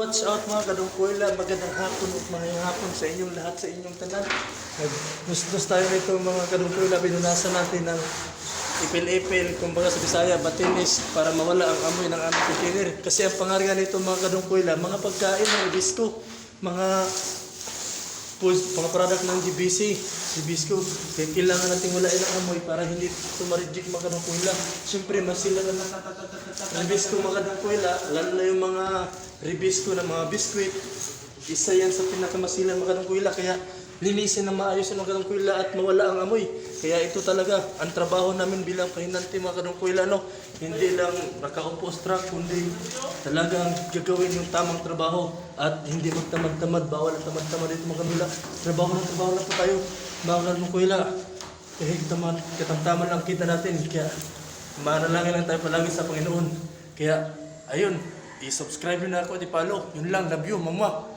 Watch out mga kadungkuila, magandang hapon at mga hapon sa inyong lahat, sa inyong tanan. Nagdusdos tayo nito mga kadungkuila, binunasan natin ng ipil-ipil, kumbaga sa Bisaya, batinis, para mawala ang amoy ng aming container. Kasi ang pangarga nito mga kadungkuila, mga pagkain ng ibisco, mga foods, mga product ng GBC, GBisco, kaya kailangan natin wala ilang amoy para hindi tumarijik mga kadungkuila. Siyempre, masila na ng Ribisco mga kadungkuila, lalo na yung mga ribisco na mga biskuit, isa yan sa pinakamasilan mga kadungkuila, kaya linisin na maayos mga kadungkuila at mawala ang amoy. Kaya ito talaga, ang trabaho namin bilang kahinanti mga kadungkuila, no? hindi lang nakaupo truck, kundi talagang gagawin yung tamang trabaho at hindi magtamad-tamad, bawal ang tamad-tamad dito mga kadungkuila. Trabaho na trabaho na po tayo mga kadungkuila. Kahit tamad, katamtaman lang kita natin, kaya manalangin lang tayo palagi sa Panginoon. Kaya, ayun, i-subscribe nyo na ako at i-follow. Yun lang, love you, mama.